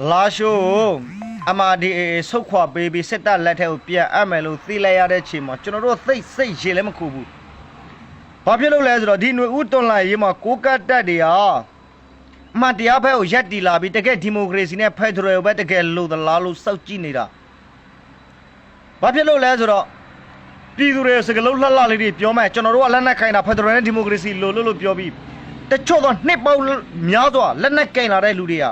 လာရှိုးအမာဒီဆုတ်ခွာပေးပြီးစစ်တပ်လက်ထက်ကိုပြန်အပ်မယ်လို့သိလိုက်ရတဲ့ချိန်မှာကျွန်တော်တို့သိစိတ်ရေလည်းမခုဘူး။ဘာဖြစ်လို့လဲဆိုတော့ဒီຫນွေဦးတွန်လာရေးမှာကိုကတ်တက်တွေဟာအမှန်တရားဘက်ကိုရက်တီလာပြီးတကယ်ဒီမိုကရေစီနဲ့ဖက်ဒရယ်ဘက်တကယ်လို့သလားလို့စောက်ကြည့်နေတာ။ဘာဖြစ်လို့လဲဆိုတော့ပြည်သူတွေစကလုံးလှလှလေးတွေပြောမယ်ကျွန်တော်တို့ကလက်နက်ခိုင်တာဖက်ဒရယ်နဲ့ဒီမိုကရေစီလို့လို့လို့ပြောပြီးတချို့သောနှစ်ပေါင်းများစွာလက်နက်ကင်လာတဲ့လူတွေက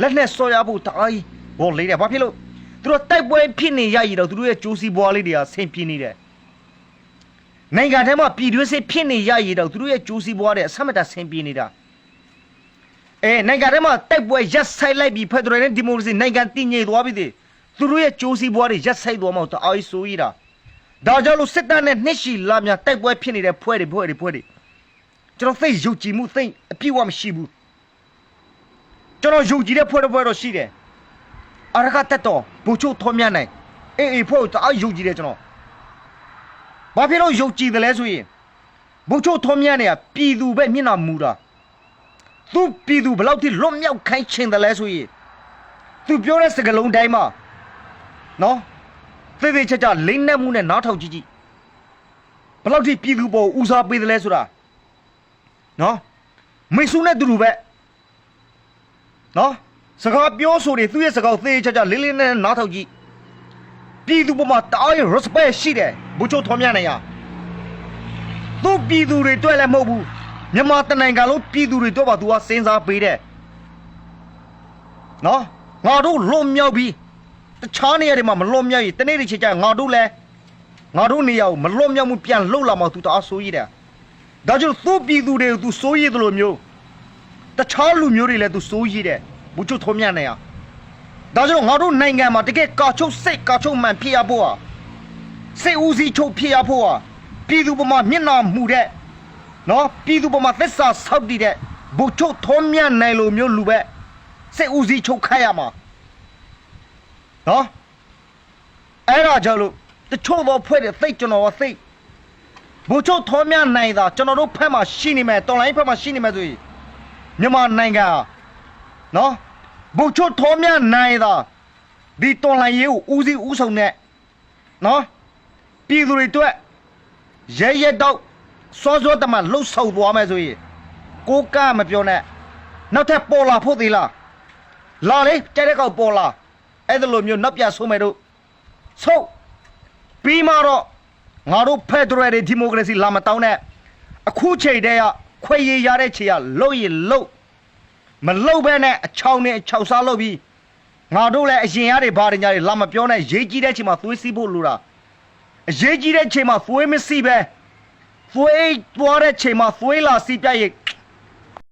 လက်နဲ့စော်ရဖို့တအားကြီးဘောလေးတယ်ဘာဖြစ်လို့သူတို့တိုက်ပွဲဖြစ်နေရရည်တော့သူတို့ရဲ့ကြိုးစီပွားလေးတွေကဆင်ပြေနေတယ်နိုင်ငံထဲမှာပြည်တွင်းစစ်ဖြစ်နေရရည်တော့သူတို့ရဲ့ကြိုးစီပွားတွေအဆက်မတဆင်ပြေနေတာအဲနိုင်ငံထဲမှာတိုက်ပွဲရက်ဆိုင်လိုက်ပြီးဖက်ဒရယ်နဲ့ဒီမိုကရေစီနိုင်ငံတည်ငြိမ်သွားပြီသေးသူတို့ရဲ့ကြိုးစီပွားတွေရက်ဆိုင်သွားမှတအားကြီးဆိုးရတာဒါကြောင့်လို့စစ်တပ်နဲ့နှစ်ရှီလာများတိုက်ပွဲဖြစ်နေတဲ့ဖွဲ့တွေဖွဲ့တွေဖွဲ့တွေကျွန်တော်သိယုံကြည်မှုသိအပြည့်အဝမရှိဘူး ကျွန်တော်ယုံကြည်တဲ့ဖွဲ့တစ်ဖွဲ့တော့ရှိတယ်အရကတက်တော့ဘူချုထောမြနိုင်အေးအေးဖွဲ့ကိုတအားယုံကြည်တယ်ကျွန်တော်ဘာဖြစ်လို့ယုံကြည်တယ်လဲဆိုရင်ဘူချုထောမြနိုင်ကပြည်သူပဲမျက်နှာမူတာသူပြည်သူဘယ်လောက်ထိလွတ်မြောက်ခိုင်းချင်တယ်လဲဆိုရင်သူပြောတဲ့စကားလုံးတိုင်းမှာနော်သေသေးချာချာလိမ့်နေမှုနဲ့နားထောင်ကြည့်ကြည့်ဘယ်လောက်ထိပြည်သူပေါ်ဦးစားပေးတယ်လဲဆိုတာနော်မိတ်ဆွေနဲ့တူတူပဲ နော်စကားပြောဆိုတွေသူ့ရဲ့စကားကိုသေချာချာလေးလေးနက်နက်နားထောင်ကြည့်ပြည်သူပေါ်မှာတအားရ respect ရှိတယ်ဘူချိုထော်မြနိုင်ရသူပြည်သူတွေတွေ့လည်းမဟုတ်ဘူးမြန်မာတနိုင်ငံလုံးပြည်သူတွေတော့ပါသူကစဉ်းစားပေးတယ်နော်ငါတို့လွန်မြောက်ပြီးတခြားနေရာတွေမှာမလွန်မြောက်ရင်တနေ့တစ်ချိန်ကျရင်ငါတို့လည်းငါတို့နေရာကိုမလွန်မြောက်မှုပြန်လှုပ်လာမှသူတအားဆိုးရည်တယ်ဒါကြောင့်သူပြည်သူတွေကိုသူစိုးရိမ်တယ်လို့မျိုး တခြားလူမျိုးတွေလည်းသူစိုးရိမ်တယ်ဘူချုထုံးမြတ်နေရဒါကြောင့်ငါတို့နိုင်ငံမှာတကယ်ကာချုပ်စိတ်ကာချုပ်မှန်ဖြစ်ရဖို့ဟာစိတ်ဦးစီးချုပ်ဖြစ်ရဖို့ဟာပြည်သူပေါ်မှာမျက်နှာမူတဲ့နော်ပြည်သူပေါ်မှာသစ္စာဆောက်တည်တဲ့ဘူချုထုံးမြတ်နိုင်လိုမျိုးလူပဲစိတ်ဦးစီးချုပ်ခတ်ရမှာနော်အဲ့ဒါကြောင့်လို့တချို့တော့ဖွဲ့တဲ့သိတ်ကျွန်တော်ကသိတ်ဘူချုထုံးမြတ်နိုင်တာကျွန်တော်တို့ဖက်မှာရှိနေမယ်တော်လိုင်းဖက်မှာရှိနေမယ်ဆိုရင် မြန်မာနိုင်ငံဟာနော်ဘုတ်ချွတ်ထောမြနိုင်တာဒီတော်လှန်ရေးကိုဦးစီးဦးဆောင်တဲ့နော်ပြည်သူတွေအတွက်ရဲရဲတော့စောစောတမလှုပ်ဆောင်သွားမယ်ဆိုရင်ကိုကမပြောနဲ့နောက်ထပ်ပေါ်လာဖို့သေးလားလာလေကြတဲ့ကောက်ပေါ်လာအဲ့ဒါလိုမျိုးနောက်ပြဆုံးမယ်တို့ဆုံးပြီးမှတော့ငါတို့ဖက်ဒရယ်ဒီမိုကရေစီလာမတောင်းနဲ့အခုချိန်တည်းက ခွေရရတဲ့ချိန်ကလှုပ်ရင်လှုပ်မလှုပ်ဘဲနဲ့အချောင်းနဲ့အချောက်စားလုပ်ပြီးငါတို့လည်းအရင်ရတွေဘာတွေညာတွေလာမပြောနဲ့ရေးကြီးတဲ့ချိန်မှာသွေးစီးဖို့လိုတာအရေးကြီးတဲ့ချိန်မှာသွေးမစီးပဲသွေးသွားတဲ့ချိန်မှာသွေးလာစီးပြရဲ့